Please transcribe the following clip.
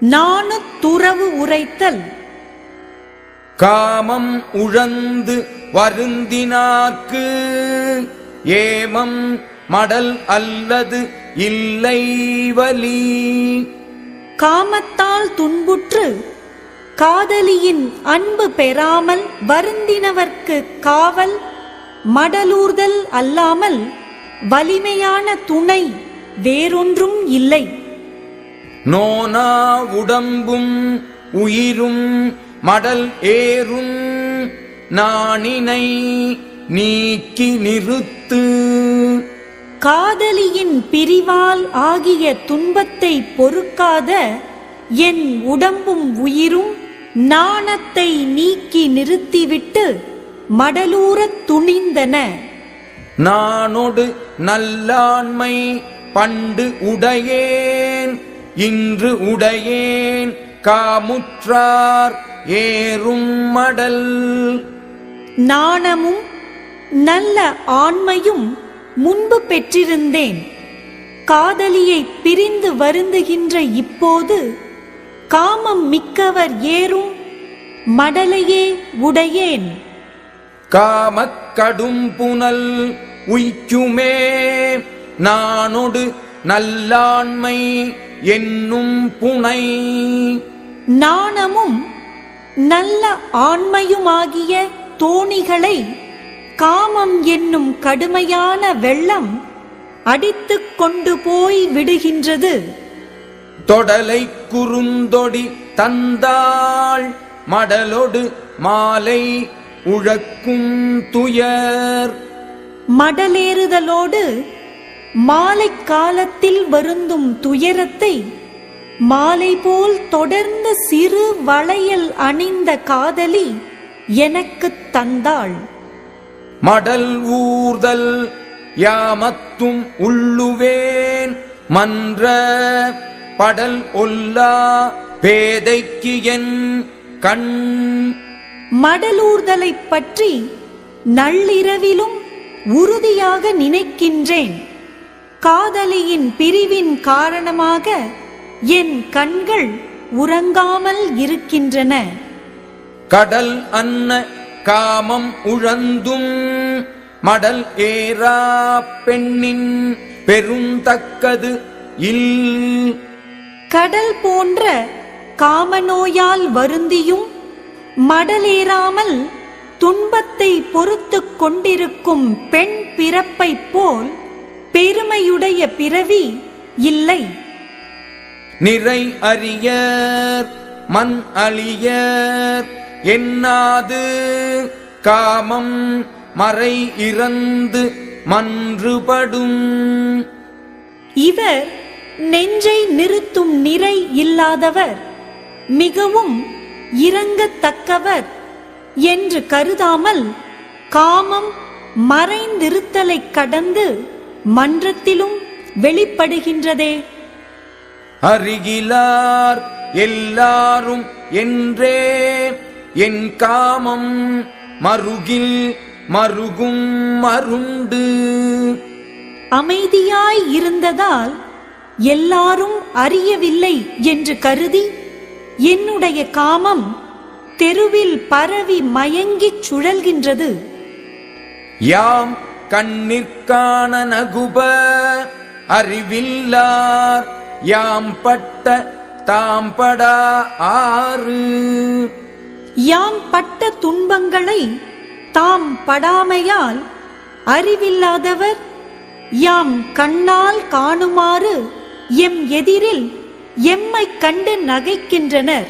நாணு துறவு உரைத்தல். காமம் உழந்து வருந்தினார்க்கு ஏமம் மடல் அல்லது இல்லை வலி. காமத்தால் துன்புற்று காதலியின் அன்பு பெறாமல் வருந்தினவர்க்கு காவல் மடலூர்தல் அல்லாமல் வலிமையான துணை வேறொன்றும் இல்லை. நோனா உடம்பும் உயிரும் மடல் ஏறும். நாணினை நீக்கி நிறுத்து. காதலியின் பிரிவால் ஆகிய துன்பத்தை பொறுக்காத என் உடம்பும் உயிரும் நாணத்தை நீக்கி நிறுத்திவிட்டு மடலூரத் துணிந்தன. நானொடு நல்லாண்மை பண்டு உடையேன் இன்று உடையேன் காமுற்றார் ஏறும் மடல். நாணமும் நல்ல ஆண்மையும் முன்பு பெற்றிருந்தேன். காதலியை பிரிந்து வருந்துகின்ற இப்போது காமம் மிக்கவர் ஏறும் மடலையே உடையேன். காமக் கடும் புனல் உய்க்குமே. நானொடு நல்லாண்மை என்னும் புனை. நாணமும் நல்ல ஆண்மையுமாகிய தோணிகளை காமம் என்னும் கடுமையான வெள்ளம் அடித்துக் கொண்டு போய் விடுகின்றது. தொடலை குறுந்தொடி தந்தாள் மடலொடு மாலை உழக்கும் துயர். மடலேறுதலோடு மாலை காலத்தில் வருந்தும் துயரத்தை மாலை போல் தொடர்ந்த சிறு வளையல் அணிந்த காதலி எனக்குத் தந்தாள். மடல் ஊர்தல் யாமத்தும் உள்ளுவேன் மன்ற படல் ஒல்லா பேதைக்கு என் கண். மடலூர்தலைப் பற்றி நள்ளிரவிலும் உறுதியாக நினைக்கின்றேன். காதலியின் பிரிவின் காரணமாக என் கண்கள் உறங்காமல் இருக்கின்றன. கடல் அன்ன காமம் உழந்தும் மடல் ஏறா பெண்ணின் பெருந்தக்கது இல். கடல் போன்ற காமநோயால் வருந்தியும் மடலேறாமல் துன்பத்தை பொறுத்துக் கொண்டிருக்கும் பெண் பிறப்பைப் போல் பெருமையுடைய பிறவி இல்லை. நிறை அறியர் மண் அழியர் என்னாது காமம் மறை இறந்து மன்றுபடும். இவர் நெஞ்சை நிறுத்தும் நிறை இல்லாதவர் மிகவும் இரங்கத்தக்கவர் என்று கருதாமல் காமம் மறைந்திருத்தலைக் கடந்து மன்றத்திலும் வெளிப்படுகின்றதே. அருகிலார் எல்லாரும் என்றே என் காமம் மருகில் மருகும் மருண்டு. அமைதியாய் இருந்ததால் எல்லாரும் அறியவில்லை என்று கருதி என்னுடைய காமம் தெருவில் பரவி மயங்கிச் சுழல்கின்றது. யாம் கண்ணிற்கான நகுப அறிவில்லார். யாம் பட்ட தாம்படா ஆறு. யாம் பட்ட துன்பங்களை தாம் படாமையால் அறிவில்லாதவர் யாம் கண்ணால் காணுமாறு எம் எதிரில் எம்மைக் கண்டு நகைக்கின்றனர்.